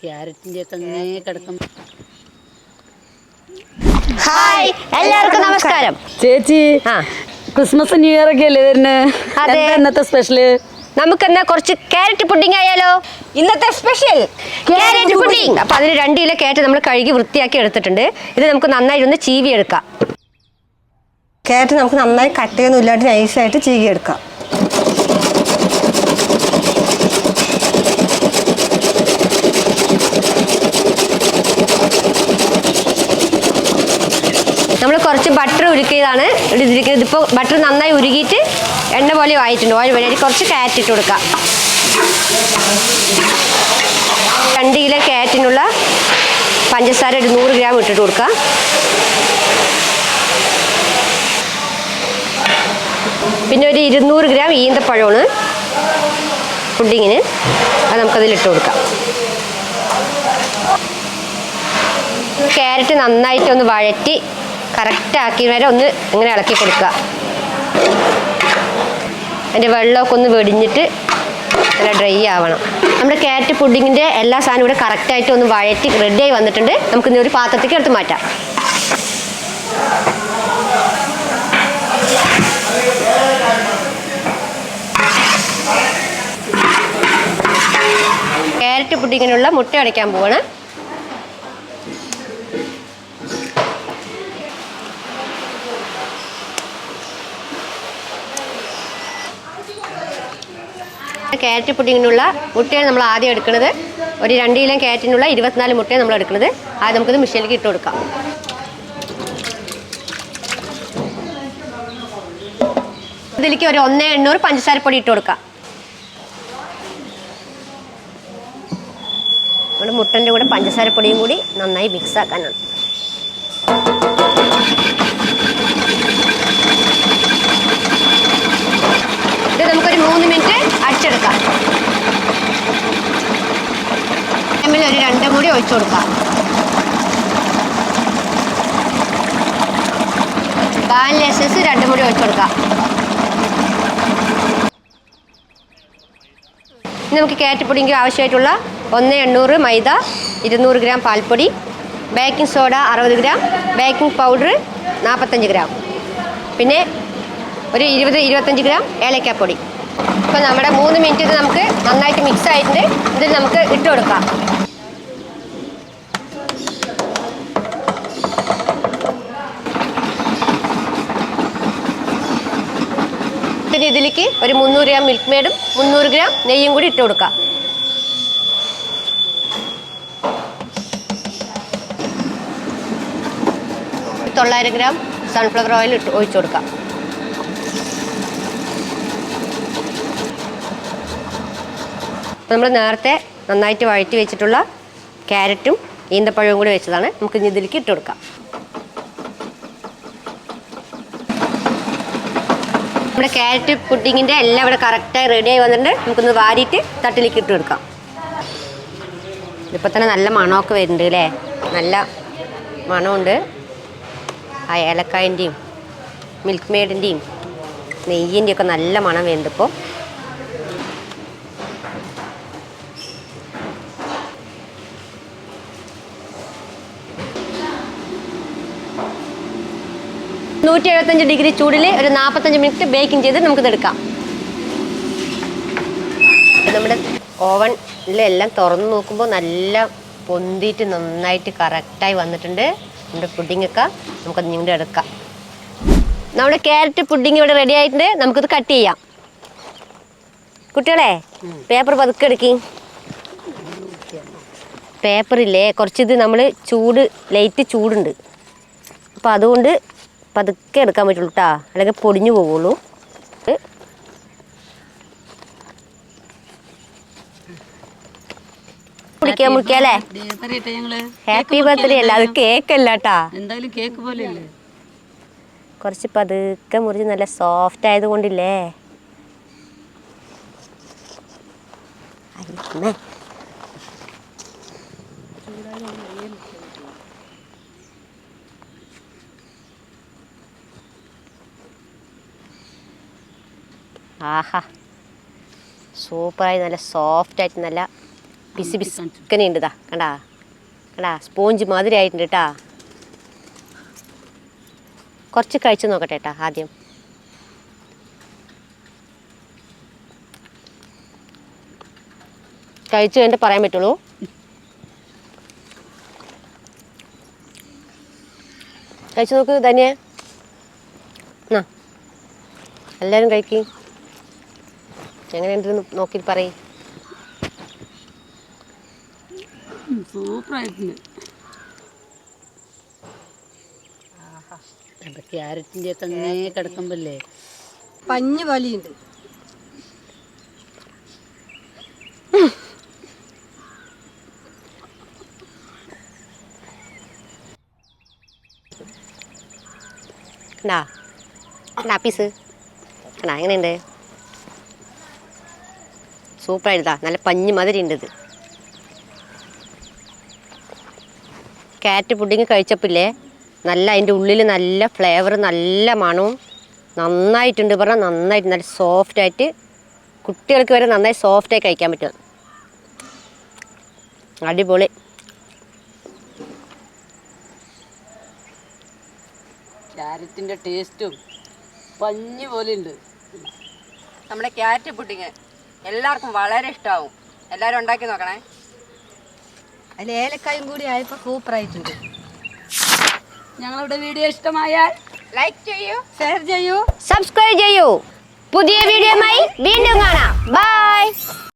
ക്യാരറ്റിന്റെ ഒക്കെ അങ്ങനെ കിടക്കും ഹായ് എല്ലാവർക്കും നമസ്കാരം. ചേച്ചി ആ. ക്രിസ്മസ് ന്യൂ ഇയർ ഒക്കെ അല്ലേ വരുന്നത് അതെ. ഇന്നത്തെ സ്പെഷ്യൽ നമുക്കെന്നാ കുറച്ച് ക്യാരറ്റ് പുഡിംഗ് ആയാലോ? ഇന്നത്തെ സ്പെഷ്യൽ ക്യാരറ്റ് പുഡിംഗ് അപ്പൊ അതിന് രണ്ട് കിലോ ക്യാരറ്റ് നമ്മൾ കഴുകി വൃത്തിയാക്കി എടുത്തിട്ടുണ്ട്. ഇത് നമുക്ക് നന്നായി ഒന്ന് ചീവി എടുക്കാം ക്യാരറ്റ് നമുക്ക് നന്നായി കട്ടയൊന്നും ഇല്ലാണ്ട് നൈസായിട്ട് ചീകിയെടുക്കാം നമ്മൾ കുറച്ച് ബട്ടർ ഉരുക്കിയതാണ് ഇതിരിക്കുന്നത് ഇതിപ്പോൾ ബട്ടർ നന്നായി ഉരുകിയിട്ട് എണ്ണ പോലെ ആയിട്ടുണ്ട്. ഓയിൽ വേണ്ടി കുറച്ച് കാറ്റ് ഇട്ട് കൊടുക്കാം. രണ്ട് കിലോ കാറ്റിനുള്ള പഞ്ചസാര ഒരു നൂറ് ഗ്രാം ഇട്ടിട്ട് കൊടുക്കാം. പിന്നെ ഒരു ഇരുന്നൂറ് ഗ്രാം ഈന്തപ്പഴമാണ് പുഡിങ്ങിന്. അത് നമുക്കതിൽ ഇട്ട് കൊടുക്കാം. ക്യാരറ്റ് നന്നായിട്ട് ഒന്ന് വഴറ്റി കറക്റ്റ് ആക്കി വരെ ഒന്ന് ഇങ്ങനെ ഇളക്കി കൊടുക്കുക. അതിന്റെ വെള്ളമൊക്കെ ഒന്ന് വെടിഞ്ഞിട്ട് നല്ല ഡ്രൈ ആവണം. നമ്മുടെ ക്യാരറ്റ് പുഡിങ്ങിന്റെ എല്ലാ സാധനവും ഇവിടെ കറക്റ്റായിട്ട് ഒന്ന് വഴറ്റി റെഡിയായി വന്നിട്ടുണ്ട്. നമുക്ക് ഇനി ഒരു പാത്രത്തേക്ക് എടുത്ത് മാറ്റാം. ക്യാരറ്റ് പുഡിങ്ങിനുള്ള മുട്ട അടയ്ക്കാൻ പോവാണ്. ക്യാരറ്റ് പുഡിങ്ങിനുള്ള മുട്ടയാണ് നമ്മൾ ആദ്യം എടുക്കുന്നത്. ഒരു രണ്ട് കിലോ ക്യാരറ്റിനുള്ള ഇരുപത്തിനാല് മുട്ടയാണ് നമ്മൾ എടുക്കുന്നത്. ആദ്യം നമുക്കിത് മിഷീനിലേക്ക് ഇട്ട് കൊടുക്കാം. ഇതിലേക്ക് ഒരു ഒന്നേ എണ്ണൂറ് പഞ്ചസാരപ്പൊടി ഇട്ട് കൊടുക്കാം. നമ്മുടെ മുട്ടന്റെ കൂടെ പഞ്ചസാരപ്പൊടിയും കൂടി നന്നായി മിക്സ് ആക്കാനാണ് ഇത് നമുക്കൊരു മൂന്ന് മിനിറ്റ് അടിച്ചെടുക്കാം എമ്മിൽ ഒരു രണ്ടും കൂടി ഒഴിച്ചു കൊടുക്കാം. എസൻസ് രണ്ടും കൂടി ഒഴിച്ചു കൊടുക്കാം. ഇനി നമുക്ക് ആവശ്യമായിട്ടുള്ള ഒന്ന് എണ്ണൂറ് മൈദ ഇരുന്നൂറ് ഗ്രാം പാൽപ്പൊടി ബേക്കിംഗ് സോഡ അറുപത് ഗ്രാം ബേക്കിംഗ് പൗഡർ നാൽപ്പത്തഞ്ച് ഗ്രാം. പിന്നെ ഒരു ഇരുപത് ഇരുപത്തഞ്ച് ഗ്രാം ഏലക്കാപ്പൊടി. ഇപ്പോൾ നമ്മുടെ മൂന്ന് മിനിറ്റ് ഇത് നമുക്ക് നന്നായിട്ട് മിക്സ് ആയിട്ട് ഇതിൽ നമുക്ക് ഇട്ട് കൊടുക്കാം പിന്നെ ഇതിലേക്ക് ഒരു മുന്നൂറ് ഗ്രാം മിൽക്ക് മേഡും മുന്നൂറ് ഗ്രാം നെയ്യും കൂടി ഇട്ട് കൊടുക്കുക തൊള്ളായിരം ഗ്രാം സൺഫ്ലവർ ഓയിൽ ഇട്ട് ഒഴിച്ചു കൊടുക്കാം. നമ്മൾ നേരത്തെ നന്നായിട്ട് വഴറ്റി വെച്ചിട്ടുള്ള ക്യാരറ്റും ഈന്തപ്പഴവും കൂടി വെച്ചതാണ്. നമുക്ക് ഇതിലേക്ക് ഇട്ട് കൊടുക്കാം. നമ്മുടെ ക്യാരറ്റ് പുഡിങ്ങിന്റെ എല്ലാം ഇവിടെ കറക്റ്റായി റെഡിയായി വന്നിട്ടുണ്ട്. നമുക്കൊന്ന് വാരിയിട്ട് തട്ടിലേക്ക് ഇട്ട് കൊടുക്കാം. ഇപ്പം തന്നെ നല്ല മണമൊക്കെ വരുന്നുണ്ട് അല്ലേ? നല്ല മണമുണ്ട്. ആ ഏലക്കായന്റെയും മിൽക്ക് മെയ്ഡിന്റെയും നെയ്യിന്റെയൊക്കെ നല്ല മണം വരുന്നുണ്ട് ഇപ്പോൾ നൂറ്റി എഴുപത്തഞ്ച് ഡിഗ്രി ചൂടിൽ ഒരു നാൽപ്പത്തഞ്ച് മിനിറ്റ് ബേക്കിംഗ് ചെയ്ത് നമുക്കിത് എടുക്കാം നമ്മുടെ ഓവനിലെല്ലാം തുറന്ന് നോക്കുമ്പോൾ നല്ല പൊന്തിയിട്ട് നന്നായിട്ട് കറക്റ്റായി വന്നിട്ടുണ്ട്. നമ്മുടെ പുഡിങ്ങൊക്കെ നമുക്കത് ഇങ്ങോട്ട് എടുക്കാം. നമ്മുടെ ക്യാരറ്റ് പുഡിങ് ഇവിടെ റെഡി ആയിട്ടുണ്ട്. നമുക്കിത് കട്ട് ചെയ്യാം. കുട്ടികളെ പേപ്പർ പതുക്കെ എടുക്കി. പേപ്പറില്ലേ കുറച്ചിത് നമ്മൾ ചൂട് ലൈറ്റ് ചൂടുണ്ട്. അപ്പോൾ അതുകൊണ്ട് പതുക്കെ എടുക്കാൻ പറ്റുള്ളൂ കേട്ടോ അല്ലെങ്കിൽ പൊടിഞ്ഞു പോവുള്ളൂ. മുടിക്കാൻ മുടിക്കാല്ലേ ഞങ്ങൾ ഹാപ്പി ബർത്ത്ഡേ അല്ല അത് കേക്ക് അല്ല കേട്ടാ കേക്ക് പോലെ അല്ലേ കുറച്ച് പതുക്കെ മുറിച്ച് നല്ല സോഫ്റ്റ് ആയത് കൊണ്ടില്ലേ? അയ്യമ്മേ. ആഹാ. സൂപ്പറായി നല്ല സോഫ്റ്റ് ആയിട്ട് നല്ല പിസി പിസിക്കനെ ഉണ്ട് ഇതാ കണ്ടാ? കണ്ടാ? സ്പോഞ്ച് മാതിരി ആയിട്ടുണ്ട് കേട്ടാ കുറച്ച് കഴിച്ച് നോക്കട്ടെ കേട്ടാ ആദ്യം. കഴിച്ചു കഴിഞ്ഞിട്ട് പറയാൻ പറ്റുള്ളൂ. കഴിച്ചു നോക്ക് ധന്യ. എന്നാ എല്ലാവരും കഴിക്ക്. എങ്ങനെയുണ്ടെന്ന് നോക്കി പറയും. സൂപ്പർ ആയിട്ടുണ്ട് അത് ക്യാരറ്റിന്റെ ഒക്കെ അങ്ങനെ കിടക്കുമ്പല്ലേ? പഞ്ഞ് വലിയുണ്ട് കണ്ടാ കണ്ടാ പീസ് കണ്ടാ എങ്ങനെയുണ്ട്? സൂപ്പറായിട്ടാ. നല്ല പഞ്ഞ് മാതിരി ഉണ്ട് ഇത് കാറ്റ് പുഡിങ് കഴിച്ചപ്പില്ലേ? നല്ല അതിന്റെ ഉള്ളിൽ നല്ല ഫ്ലേവർ നല്ല മണവും. നന്നായിട്ടുണ്ട് പറഞ്ഞാൽ നന്നായിട്ട് നല്ല സോഫ്റ്റ് ആയിട്ട് കുട്ടികൾക്ക് വരെ നന്നായി സോഫ്റ്റായി കഴിക്കാൻ പറ്റും അടിപൊളി. ക്യാരറ്റിന്റെ ടേസ്റ്റും പഞ്ഞ് പോലെ ഉണ്ട് നമ്മുടെ ക്യാരറ്റ് പുഡിങ്. എല്ലാവർക്കും വളരെ ഇഷ്ടമാവും എല്ലാവരും ഉണ്ടാക്കി നോക്കണേ. അതിൽ ഏലക്കായും കൂടി ആയപ്പോൾ സൂപ്പർ ആയിട്ടുണ്ട്. ഞങ്ങളുടെ വീഡിയോ ഇഷ്ടമായാൽ ലൈക്ക് ചെയ്യൂ. ഷെയർ ചെയ്യൂ. സബ്സ്ക്രൈബ് ചെയ്യൂ. പുതിയ വീഡിയോയുമായി വീണ്ടും കാണാം. ബൈ